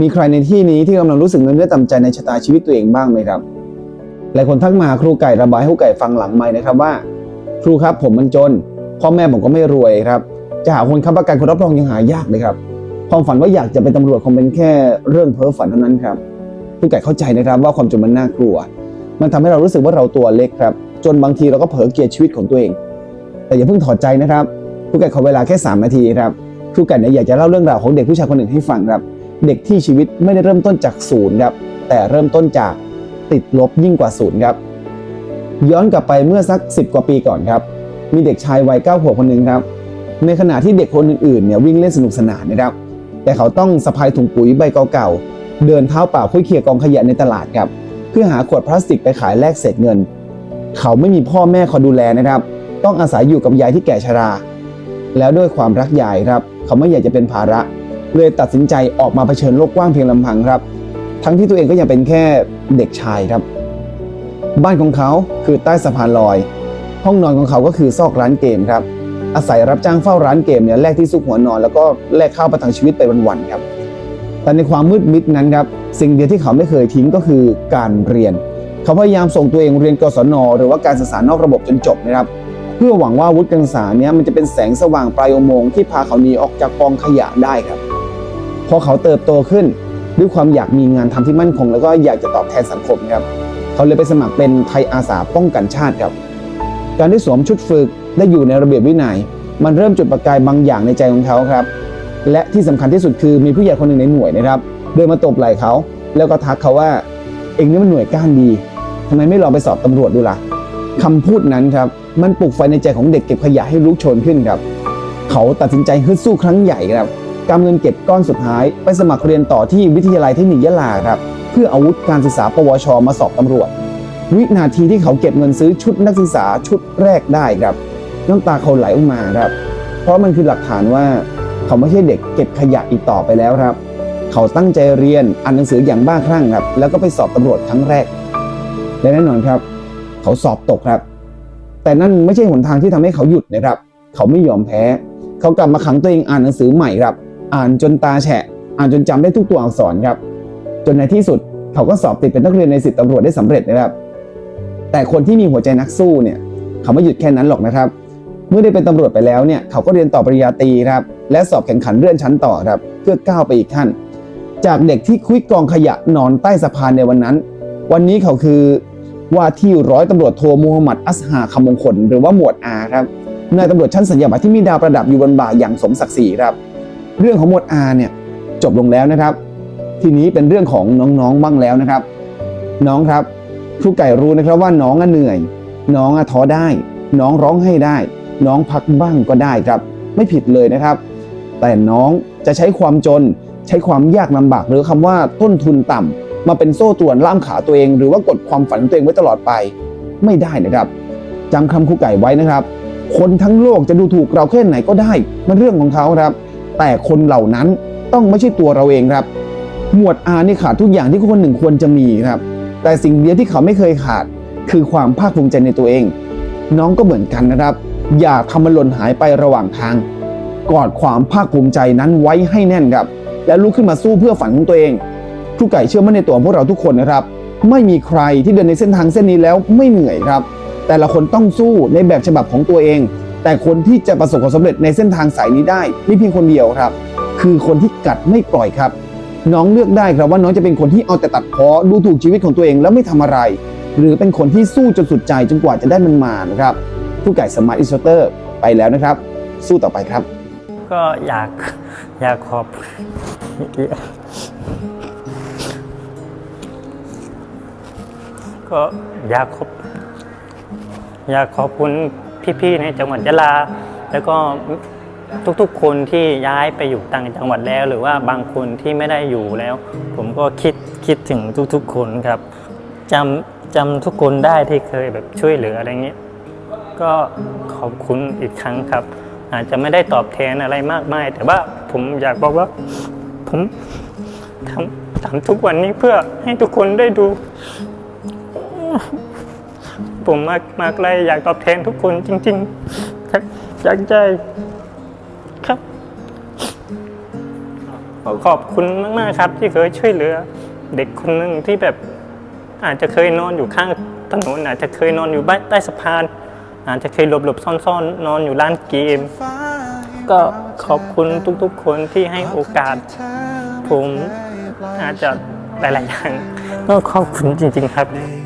มีใครในที่นี้ที่กำลังรู้สึกเนื้อต่ำใจในชะตาชีวิตตัวเองบ้างไหมครับ หลายคนทักมาครูไก่ระบายให้ครูไก่ฟังหลังไม้นะครับว่า ครูครับผมมันจน พ่อแม่ผมก็ไม่รวยครับ จะหาคนค้ำประกันคนรับรองยังหายากเลยครับ ความฝันว่าอยากจะเป็นตำรวจคงเป็นแค่เรื่องเพ้อฝันเท่านั้นครับครูไก่เข้าใจนะครับว่าความจนมันน่ากลัว มันทำให้เรารู้สึกว่าเราตัวเล็กครับ จนบางทีเราก็เผลอเกียดชีวิตของตัวเอง แต่อย่าเพิ่งถอดใจนะครับครูไก่ขอเวลาแค่ 3 นาทีครับครูไก่เนี่ยอยากจะเล่าเรื่องราวของเด็กผู้ชายคนหนึ่งให้ฟังครับ เด็กที่ชีวิตไม่ได้เริ่มต้นจากศูนย์ครับแต่เริ่มต้นจากติดลบยิ่งกว่าศูนย์ครับ ย้อนกลับไปเมื่อสัก 10 กว่าปีก่อนครับ มีเด็กชายวัยเก้าขวบคนหนึ่งครับ ในขณะที่เด็กคนอื่นๆเนี่ยวิ่งเล่นสนุกสนานนะครับ แต่เขาต้องสะพายถุงปุ๋ยใบเก่าๆเดินเท้าเปล่าคุยเคียกองขยะในตลาดครับเพื่อหาขวดพลาสติกไปขายแลกเศษเงิน เขาไม่มีพ่อแม่คอยดูแลนะครับ ต้องอาศัยอยู่กับยายที่แก่ชรา แล้วด้วยความรักยายครับ เขาไม่อยากจะเป็นภาระเเลยตัดสินใจออกมาเผชิญโลกกว้างเพียงลำพังครับ ทั้งที่ตัวเองก็ยังเป็นแค่เด็กชายครับ บ้านของเขาคือใต้สะพานลอย ห้องนอนของเขาก็คือซอกร้านเกมครับ อาศัยรับจ้างเฝ้าร้านเกมเนี่ยแลกที่ซุกหัวนอน แล้วก็แลกข้าวประทังชีวิตไปวันๆครับ แต่ในความมืดมิดนั้นครับสิ่งเดียวที่เขาไม่เคยทิ้งก็คือการเรียน เขาพยายามส่งตัวเองเรียนกศน หรือว่าการศึกษานอกระบบจนจบนะครับเพื่อหวังว่าวุฒิการศึกษาเนี่ยมันจะเป็นแสงสว่างปลายอุโมงค์ที่พาเขาหนีออกจากกองขยะได้ครับ พอเขาเติบโตขึ้นด้วยความอยากมีงานทำที่มั่นคง แล้วก็อยากจะตอบแทนสังคมครับเขาเลยไปสมัครเป็นไทยอาสาป้องกันชาติครับการได้สวมชุดฝึกได้อยู่ในระเบียบวินัย มันเริ่มจุดประกายบางอย่างในใจของเขาครับ และที่สำคัญที่สุดคือมีผู้ใหญ่คนหนึ่งในหน่วยนะครับ เดินมาตบไหล่เขา แล้วก็ทักเขาว่า เองนี่มันหน่วยก้านดีทำไมไม่ลองไปสอบตำรวจดูล่ะคำพูดนั้นครับมันปลุกไฟในใจของเด็กเก็บขยะให้ลุกโชนขึ้นครับ เขาตัดสินใจฮึดสู้ครั้งใหญ่ครับ กำเงินเก็บก้อนสุดท้าย ไปสมัครเรียนต่อที่วิทยาลัยเทคนิคยะลาครับ เพื่ออาวุธการศึกษา ปวช มาสอบตำรวจ วินาทีที่เขาเก็บเงินซื้อชุดนักศึกษาชุดแรกได้ครับน้ำตาเขาไหลออกมาครับ เพราะมันคือหลักฐานว่า เขาไม่ใช่เด็กเก็บขยะอีกต่อไปแล้วครับ เขาตั้งใจเรียนอ่านหนังสืออย่างบ้าคลั่งครับ แล้วก็ไปสอบตำรวจครั้งแรก และแน่นอนครับ เขาสอบตกครับ แต่นั่นไม่ใช่หนทางที่ทำให้เขาหยุดนะครับ เขาไม่ยอมแพ้ เขากลับมาขังตัวเองอ่านหนังสือใหม่ครับ อ่านจนตาแฉะ อ่านจนจำได้ทุกตัวอักษรครับ จนในที่สุดเขาก็สอบติดเป็นนักเรียนในสิบตำรวจได้สำเร็จนะครับ แต่คนที่มีหัวใจนักสู้เนี่ย เขาไม่หยุดแค่นั้นหรอกนะครับ เมื่อได้เป็นตำรวจไปแล้วเนี่ย เขาก็เรียนต่อปริญญาตรีครับ และสอบแข่งขันเลื่อนชั้นต่อครับ เพื่อก้าวไปอีกขั้น จากเด็กที่คุยกองขยะนอนใต้สะพานในวันนั้น วันนี้เขาคือว่าที่ร้อยตำรวจโทมูฮัมหมัดอัสฮาคำมงคลหรือว่าหมวดอาครับนายตำรวจชั้นสัญญาบัตรที่มีดาวประดับอยู่บนบ่าอย่างสมศักดิ์ศรีครับ เรื่องของหมวดอาเนี่ยจบลงแล้วนะครับ ทีนี้เป็นเรื่องของน้องๆบ้างแล้วนะครับ น้องครับครูไก่รู้นะครับว่าน้องอเหนื่อย น้องอท้อได้ น้องร้องให้ได้ น้องพักบ้างก็ได้ครับ ไม่ผิดเลยนะครับ แต่น้องจะใช้ความจน ใช้ความยากลำบากหรือคำว่าต้นทุนต่ำมาเป็นโซ่ตรวนล่ามขาตัวเอง หรือว่ากดความฝันตัวเองไว้ตลอดไป ไม่ได้นะครับจำคำครูไก่ไว้นะครับ คนทั้งโลกจะดูถูกเราแค่ไหนก็ได้ มันเรื่องของเขาครับ แต่คนเหล่านั้นต้องไม่ใช่ตัวเราเองครับ หมวดอานี่ขาดทุกอย่างที่คนหนึ่งควรจะมีครับ แต่สิ่งเดียวที่เขาไม่เคยขาด คือความภาคภูมิใจในตัวเอง น้องก็เหมือนกันนะครับ อย่าทำมันหล่นหายไประหว่างทาง กอดความภาคภูมิใจนั้นไว้ให้แน่นครับ และลุกขึ้นมาสู้เพื่อฝันของตัวเองครูไก่เชื่อมั่นในตัวพวกเราทุกคนนะครับ ไม่มีใครที่เดินในเส้นทางเส้นนี้แล้วไม่เหนื่อยครับ แต่ละคนต้องสู้ในแบบฉบับของตัวเอง แต่คนที่จะประสบความสำเร็จในเส้นทางสายนี้ได้มีเพียงคนเดียวครับ คือคนที่กัดไม่ปล่อยครับ น้องเลือกได้ครับว่าน้องจะเป็นคนที่เอาแต่ตัดพอดูถูกชีวิตของตัวเองแล้วไม่ทำอะไร หรือเป็นคนที่สู้จนสุดใจจนกว่าจะได้มันมานะครับผู้ไก่สมาร์ทอินสเตอร์ไปแล้วนะครับ สู้ต่อไปครับ ก็อยากอยากขอบก็อยากขอบอยากขอบคุณ พี่ๆในจังหวัดยะลา แล้วก็ทุกๆ คนที่ย้ายไปอยู่ต่างจังหวัดแล้ว หรือว่าบางคนที่ไม่ได้อยู่แล้ว ผมก็คิดคิดถึงทุกๆ คนครับจำจำทุกคนได้ที่เคยแบบช่วยเหลืออะไรเงี้ยก็ขอบคุณอีกครั้งครับ อาจจะไม่ได้ตอบแทนอะไรมากมาย แต่ว่าผมอยากบอกว่าผมทำทำทุกวันนี้เพื่อให้ทุกคนได้ดู ผมมากมากเลยอยากตอบแทนทุกคนจริง ๆ ครับจากใจครับ ขอบคุณมาก ๆ ครับ ที่เคยช่วยเหลือ เด็กคนหนึ่งที่แบบอาจจะเคยนอนอยู่ข้างถนนอาจจะเคยนอนอยู่ใต้ใต้สะพาน อาจจะเคยหลบหลบๆซ่อนๆนอนอยู่ร้านเกม ก็ขอบคุณทุกๆ คนที่ให้โอกาส ผมอาจจะหลายๆอย่างก็ขอบคุณจริง ๆ ครับใน